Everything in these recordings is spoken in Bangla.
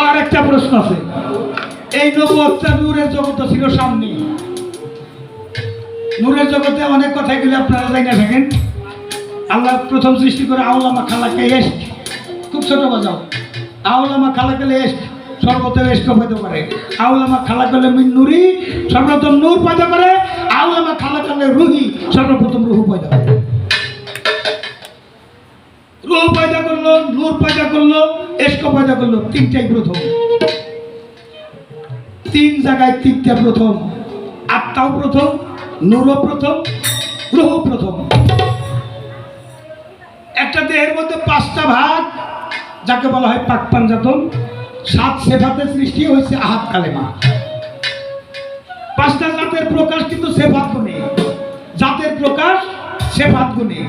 আর একটা প্রশ্ন আছে। এই নবুয়তটা নূরের জগৎ ছিল সামনে। নূরের জগতে অনেক কথাই গুলো আপনারা জানি না থাকেন। আল্লাহ প্রথম সৃষ্টি করে আউলামা খালাকে এস্ট খুব ছোট বাজাও। আউলামা খালাকালে এস্ট সর্বপ্রথম এস্ট পয়দা করে আউলামা খালাকালে মিন নুরি, সর্বপ্রথম নূর পয়দা করে। আউলামা খালাকালে রুহি, সর্বপ্রথম পয়দা করল, তিনটাই প্রথম। তিন জায়গায় তিনটা প্রথম। আত্মাও প্রথম, নূরও প্রথম রুহু প্রথম। একটা দেহের মধ্যে পাঁচটা ভাগ, যাকে বলা হয় পাক পাঞ্জাতন, সাত সেফাতের সৃষ্টি হয়েছে আহাত কালেমা। পাঁচটা জাতের প্রকাশ কিন্তু সেফাত গুণে। জাতের প্রকাশ সেফাত গুণে।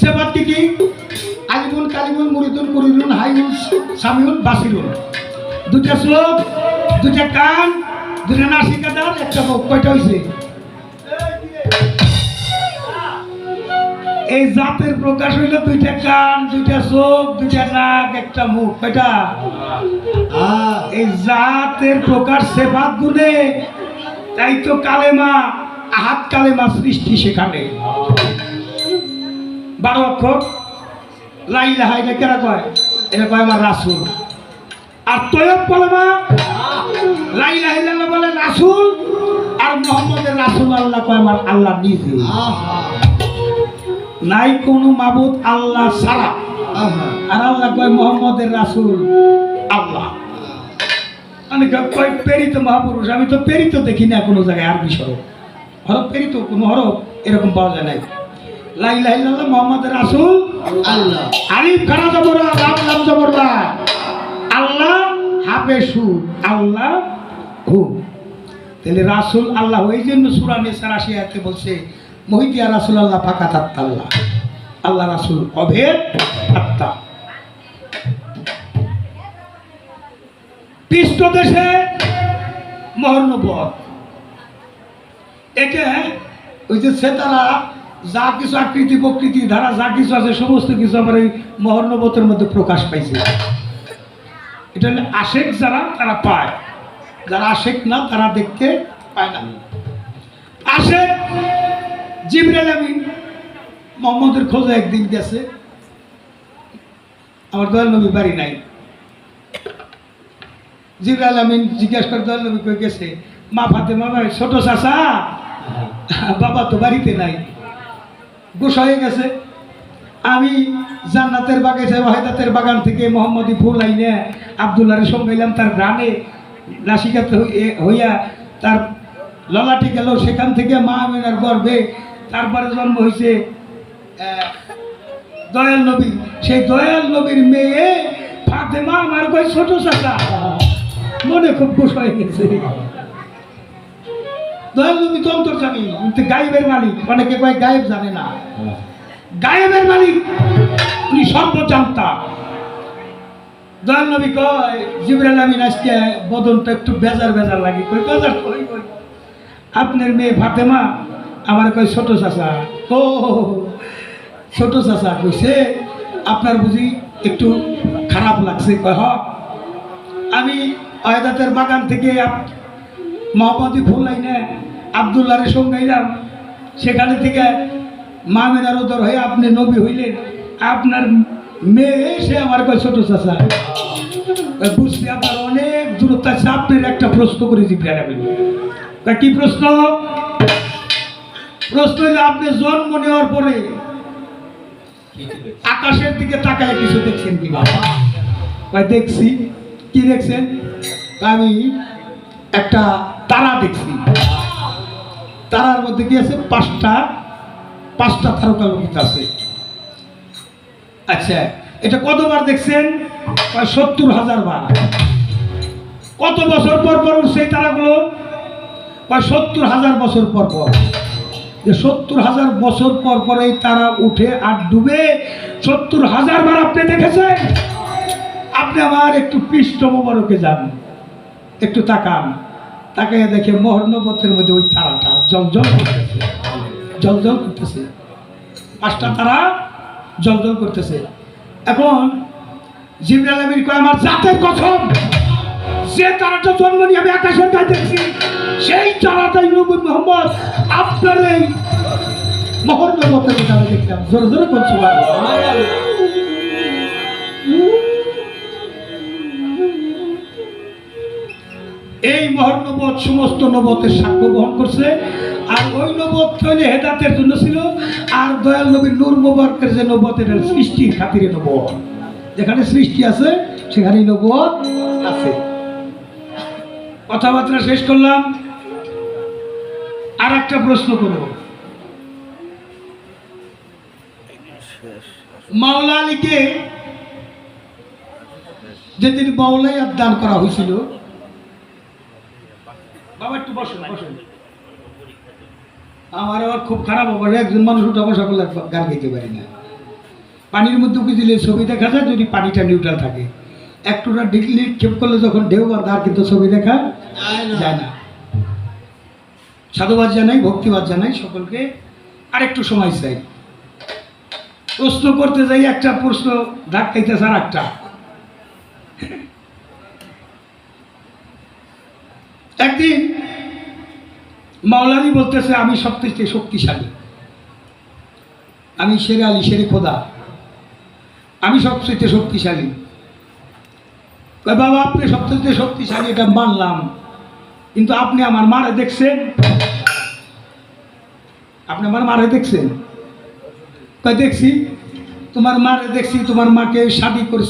সেফাত কি? আলিমুল কালিমুল মুরিদুল কুরিদুল হাইউল সামিউল বাসিরুল। দুটা শ্লোক দুটা কান দুটা নাসিকাদার, একটা কয়টা হয়েছে এই জাতের প্রকাশ হইল দুইটা কান, দুইটা চোখ, দুইটা নাক, একটা মুখ। কয়টা? এই জাতের প্রকাশ সেবাত গুণে, তাই তো কালেমা, আহাত কালেমা সৃষ্টি সেখানে। বারো অক্ষর। লাইলা হাইলা কেরা কয়? এটা কয় আমার রাসুল। আর তৈব কলেমা লাইলা হাইলা বলে রাসুল। আর মোহাম্মদের রাসুল আল্লাহ কয় আমার আল্লাহ নিজে। নাই কোনো মাবুদ আল্লাহ ছাড়া। আর আল্লাহ কয় মোহাম্মদের রাসুল আল্লাহ। মানে কয় প্রেরিত মহাপুরুষ, আমি তো প্রেরিত দেখি না কোনো জায়গায় আরবি সরব হরফ প্রেরিত, কোনো হরফ এরকম পাওয়া যায় নাই। লাই লাই লাল্লাহ মোহাম্মদের রাসুল আলিফ খানা জবর লাম লাম জবর। আল্লাহ হাফে সু আল্লাহ হু তাহলে রাসুল আল্লাহ, ওই জন্য সুরা নেসার আসিয়াতে বলছে, মহিতিয়া রাসুল আল্লাহ ফাঁকা থাকতা আল্লাহ আল্লাহ রাসুল অভেদ আত্মা। পৃষ্ঠদেশে মহর্ণবধ একে, ওই যে সেতারা যা কিছু আকৃতি প্রকৃতি, ধারা যা কিছু আছে, সমস্ত কিছু আমার এই মহর্ণবতের মধ্যে প্রকাশ পাইছে। এটা হলে আশেক যারা, তারা পায়। যারা আশেক না, তারা দেখতে পায় না। আশেক জিবরাল আমিন মোহাম্মদের খোঁজে একদিন গেছে। আমার দয়াল নবী বাড়ি নাই। জিবরাল আমিন জিজ্ঞাসা করে, দয়াল নবী গেছে? মা ফাতেমা ভাই, ছোট চাষা বাবা তো বাড়িতে নাই। গোসা হয়ে গেছে। আমি জান্নাতের বাগাইছে ওয়াহেদাতের বাগান থেকে মোহাম্মদী ফুল আইনে আবদুল্লাহর সঙ্গে এলাম, তার গ্রামে নাসিকাতে হইয়া তার ললাটি গেল। সেখান থেকে মা আমিনার গর্বে তারপরে জন্ম হয়েছে দয়াল নবী। সেই দয়াল নবীর মেয়ে ফাতেমা, আমার কই ছোট চাচা। মনে খুব খুশ হয়ে গেছে। দয়াল নবী তো অন্তর জানি কিন্তু গাইবের মালিক, অনেকে কয় গায়েব জানে না। গায়েবের মালিক, উনি সর্বজান্তা। একটু বেজার বেজার লাগে। কই কই আপনার মেয়ে ফাতেমা, আমার কয়, ছোট চাচা। ও, ছোট চাচা। কইছে আপনার বুঝি একটু খারাপ লাগছে। কয় আমি অয়দাতের বাগান থেকে মহাপতি ফুল লাইনে আবদুল্লাহরের সঙ্গে এলাম। সেখানে থেকে মামেনার উদর হয়ে আপনি নবী হইলেন। আপনার মেয়ে সে আমার কয়, ছোট চাচা বুঝছি আপনার অনেক দূরত্ব আছে, আপনার একটা প্রশ্ন করে জিজ্ঞাসা তা কি প্রশ্ন? প্রশ্ন হইলে, আপনি জন্ম নেওয়ার পরে আকাশের দিকে তাকায় কিছু দেখছেন কি বাবা দেখছি। কি দেখছেন? আমি একটা তারা দেখছি। তারার মধ্যে কি আছে? পাঁচটা পাঁচটা তারকালোকিত আছে। আচ্ছা এটা কতবার দেখছেন? সত্তর হাজার বার। কত বছর পর পর উঠছে এই তারাগুলো? কয় সত্তর হাজার বছর পর পর। যে সত্তর হাজার বছর পর পর এই তারা উঠে আর ডুবে, সত্তর হাজার বার আপনি দেখেছেন? আপনি আবার একটু পৃষ্ঠ মোবারকে যান, একটু তাকান। তাকাইয়া দেখে মহর্ণবতের মধ্যে ওই তারাটা জল জল করতেছে। জল জল করতেছে। পাঁচটা তারা জল জল করতেছে। এখন জিবরাল আমিন কয়, আমার জাতের কসম যে তারাটা জন্ম নিয়ে আমি আকাশের কাছে দেখছি, সেই তারাটাই নবী মোহাম্মদ। আপনার এই মহর্ণ মতের কথা আমি দেখলাম। জোরে জোরে করছি এই মহর সমস্ত নবতের সাক্ষ্য বহন করছে। আর ওই নবত হইলে হেদাতের জন্য ছিল। আর দয়াল নবীর নূর মোবারকের যে নবতের সৃষ্টির খাতিরে নবত যেখানে সৃষ্টি আছে, সেখানেই নবত আছে। কথাবার্তা শেষ করলাম। আর একটা প্রশ্ন করব। মাওলা আলীকে যেদিন বাউলাই দান করা হয়েছিল বসুন বসুন আমার আবার খুব খারাপ অবস্থা। একজন মানুষ উঠা বসা করলে গান গাইতে পারি না। পানির মধ্যে উঠে দিলে ছবি দেখা যায় যদি পানিটা নিউট্রাল থাকে। একটুটা ডিগলি ক্ষেপ করলে যখন ঢেউ বাঁধা আর কিন্তু ছবি দেখা যায় না। সাধুবাদ জানাই ভক্তিবাদ জানাই সকলকে। আর একটু সময় চাই। প্রশ্ন করতে যাই একটা প্রশ্ন ধাক্কাইতেছে আর একটা একদিন মাওলানি বলতেছে, আমি সবথেকে শক্তিশালী। আমি সেরে আলী, সেরে খোদা। আমি সবচেয়ে শক্তিশালী। বাবা, আপনি সবচেয়ে শক্তিশালী, এটা মানলাম। কিন্তু আপনি আমার মারে দেখছেন? আপনি আমার মারে দেখছেন? কয়, দেখছি। তোমার মারে দেখছি, তোমার মাকে শাদি করে